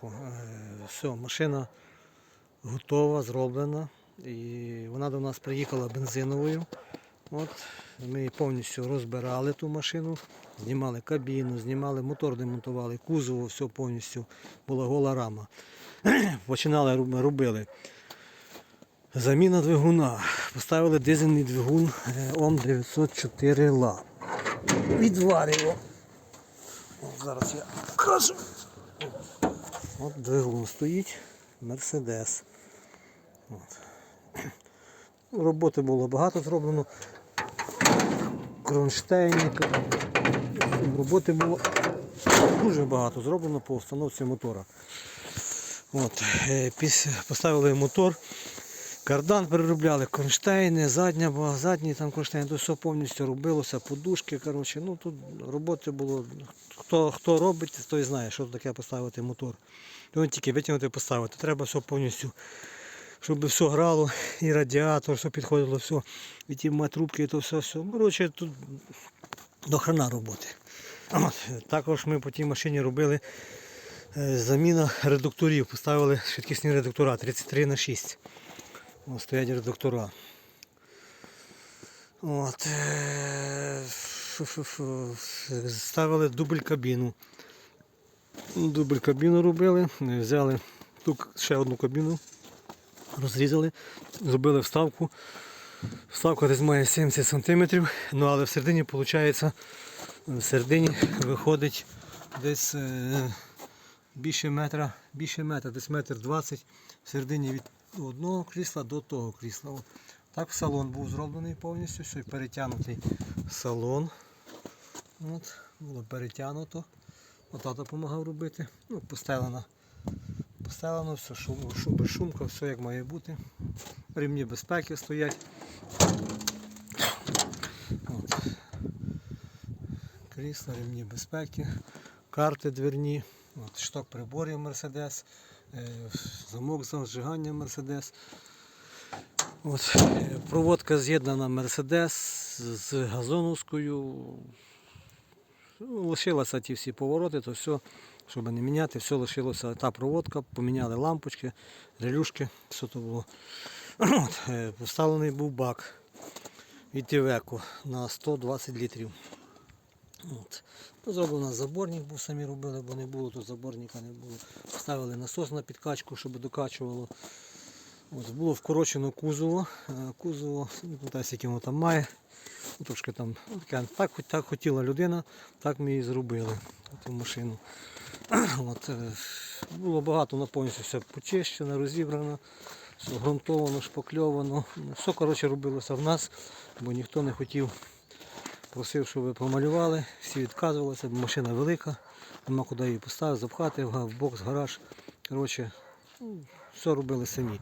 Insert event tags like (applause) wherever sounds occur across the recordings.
підкачку. Е, Все, машина готова, зроблена. І вона до нас приїхала бензиновою. От, ми повністю розбирали ту машину, знімали кабіну, знімали мотор, демонтували, кузово, все повністю була гола рама. (clears throat) Починали робили. Заміна двигуна. Поставили дизельний двигун е, ОМ 904 ла. Відварило. О, зараз я покажу. От двигун стоїть, Мерседес. От. Роботи було багато зроблено. Кронштейні. Роботи було дуже багато зроблено по установці мотора. От, е, поставили мотор, кардан переробляли, кронштейни, задня задній там кронштейн, то все повністю робилося, подушки. Коротше, ну тут роботи було. Хто, хто робить, той знає, що таке поставити мотор. То тільки витягнути поставити. Треба все повністю, щоб все грало, і радіатор, все підходило, все, і ті трубки, і то все, все. Коротше, тут до хрена роботи. От, також ми по тій машині робили е, заміна редукторів. Поставили швидкісні редуктора 33 на 6. Ось стоять редуктора. От, е. Ставили дубль кабіну. Дубль кабіну робили, е, взяли ту к- ще одну кабіну, розрізали, зробили вставку. Вставка десь має 70 см, ну але всередині виходить, в середині виходить десь е, більше метра, більше метра, десь метр 20 в середині від одного крісла до того крісла. От. Так салон був зроблений повністю, все, перетягнутий салон. От, було перетягнуто. Отато допомагав робити. Ну, постелено. Постелено, все, шум, шум, безшумка, все як має бути. Ремні безпеки стоять. От. Крісла, ремні безпеки, карти дверні, от, шток приборів Мерседес, е, замок зажигання Мерседес. От, е, проводка з'єднана Мерседес з газоновською. Ну, Лишилося ті всі повороти, то все, щоб не міняти, все лишилося та проводка, поміняли лампочки, релюшки, все то було. От, е, поставлений був бак від Тівеко на 120 літрів. От. Ну, зроблено заборник, був самі робили, бо не було, тут заборника не було. Ставили насос на підкачку, щоб докачувало. От, було вкорочено кузово. Е, Кузово, не пам'ятаю, скільки воно там має. Ну, Трошки там, ну, так, так хотіла людина, так ми і зробили ту машину. (clears throat) От, е, було багато, воно повністю все почищено, розібрано, все грунтовано, шпакльовано. Ну, Все коротше, робилося в нас, бо ніхто не хотів просив, щоб ви помалювали, всі відказувалися, бо машина велика, нема куди її поставити, запхати в бокс, гараж. Коротше, ну, все робили самі.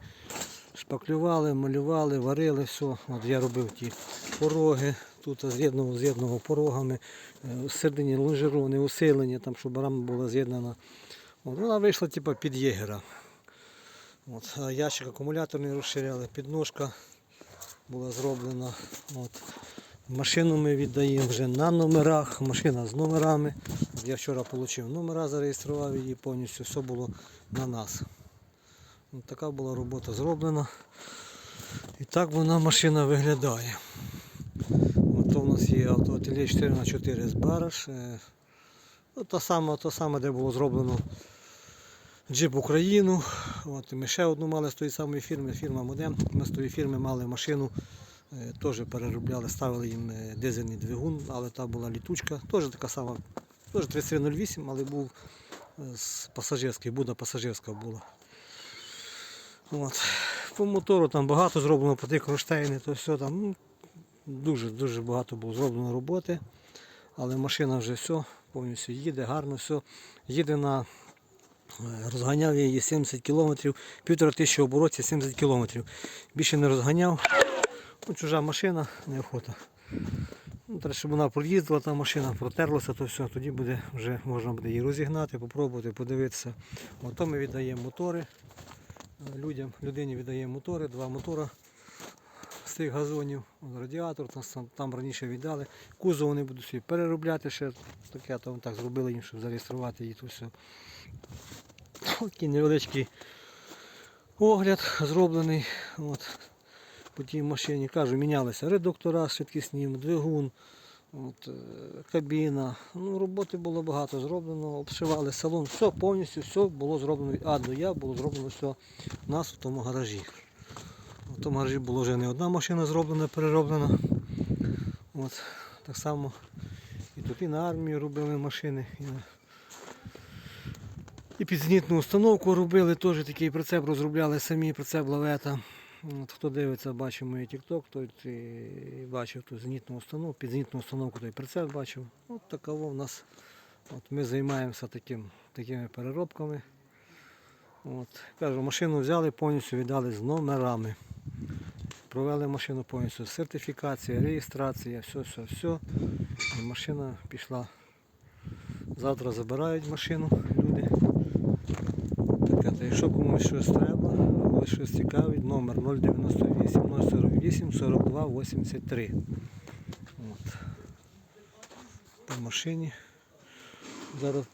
Шпаклювали, малювали, варили, все. От я робив ті пороги, тут з'єднував, з'єднував порогами, е, всередині лонжерони, усилення, там, щоб рама була з'єднана. Вона вийшла типу, під єгера. От, ящик акумуляторний розширяли, підножка була зроблена. От. Машину ми віддаємо вже на номерах, машина з номерами. Я вчора отримав номера, зареєстрував її повністю, все було на нас. От така була робота зроблена. І так вона машина виглядає. От у нас є автоателє 4х4 з бараш. Е, ну, Та сама, та сама, де було зроблено джип Україну. От, ми ще одну мали з тої самої фірми, фірма Модем. Ми з тої фірми мали машину. Е, Теж переробляли, ставили їм е, дизельний двигун, але та була літучка, теж така сама, теж 3308, але був е, з пасажирської, Буда пасажирська була. От. По мотору там багато зроблено, по ті кронштейни, то все там ну, дуже-дуже багато було зроблено роботи. Але машина вже все, повністю їде, гарно все. Їде на розганяв її 70 км, півтора тисячі оборотів 70 км. Більше не розганяв. Ну, чужа машина, неохота. Ну, треба, щоб вона проїздила, та машина протерлася, то все, тоді буде, вже можна буде її розігнати, попробувати, подивитися. Ото ми віддаємо мотори е, людям, людині віддаємо мотори, два мотора з тих газонів, радіатор, там, там, там раніше віддали. Кузов вони будуть собі переробляти ще таке, то так зробили їм, щоб зареєструвати її то все. Такий невеличкий огляд зроблений. От. По тій машині кажу, мінялися редуктора швидкісні, двигун, от, е, кабіна. Ну, роботи було багато зроблено, обшивали салон, все повністю все було зроблено від А до Я, було зроблено все у нас в тому гаражі. В тому гаражі була вже не одна машина зроблена, перероблена. От, так само і тут і на армію робили машини. І, на... і підзнітну установку робили, теж такий прицеп розробляли самі, прицеп лавета. От, хто дивиться, бачив мій TikTok, той і бачив ту зенітну установку, підзнітну установку, той прицеп бачив. От таково в нас. От ми займаємося таким, такими переробками. От. Кажу, машину взяли, повністю віддали з номерами. Провели машину повністю сертифікація, реєстрація, все, все, все. І машина пішла. Завтра забирають машину люди. Таке, якщо комусь щось треба, когось щось цікавить, номер 098 048 42 83. От. По машині. Зараз